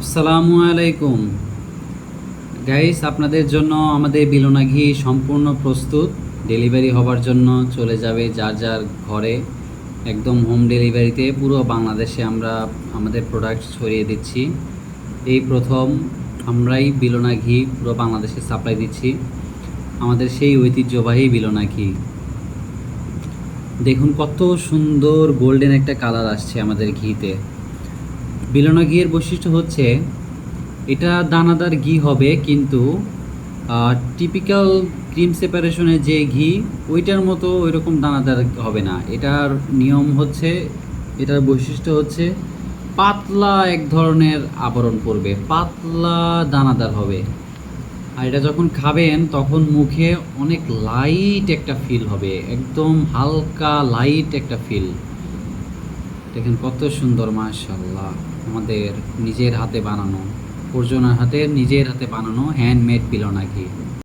আসসালামু আলাইকুম। গাইস আপনাদের জন্য আমাদের বিলোনা ঘি সম্পূর্ণ প্রস্তুত। ডেলিভারি হবার জন্য চলে যাবে যার যার ঘরে। একদম হোম ডেলিভারিতে পুরো বাংলাদেশে আমরা আমাদের প্রোডাক্ট ছড়িয়ে দিচ্ছি। এই প্রথম আমরাই বিলোনা ঘি পুরো বাংলাদেশে সাপ্লাই দিচ্ছি। আমাদের সেই ঐতিহ্যবাহী বিলোনা ঘি। দেখুন কত সুন্দর গোল্ডেন একটা কালার আসছে আমাদের ঘিতে। বিলোনা ঘিয়ের বৈশিষ্ট্য হচ্ছে এটা দানাদার ঘি হবে, কিন্তু টিপিক্যাল ক্রিম সেপারেশনের যে ঘি, ওইটার মতো ওই রকম দানাদার হবে না। এটার নিয়ম হচ্ছে, এটার বৈশিষ্ট্য হচ্ছে পাতলা এক ধরনের আবরণ পড়বে, পাতলা দানাদার হবে। আর এটা যখন খাবেন, তখন মুখে অনেক লাইট একটা ফিল হবে, একদম হালকা লাইট একটা ফিল দেখেন কত সুন্দর মাশাল্লাহ আমাদের নিজের হাতে বানানো, অর্জুনের হাতে, নিজের হাতে বানানো হ্যান্ডমেড পিলো ঘি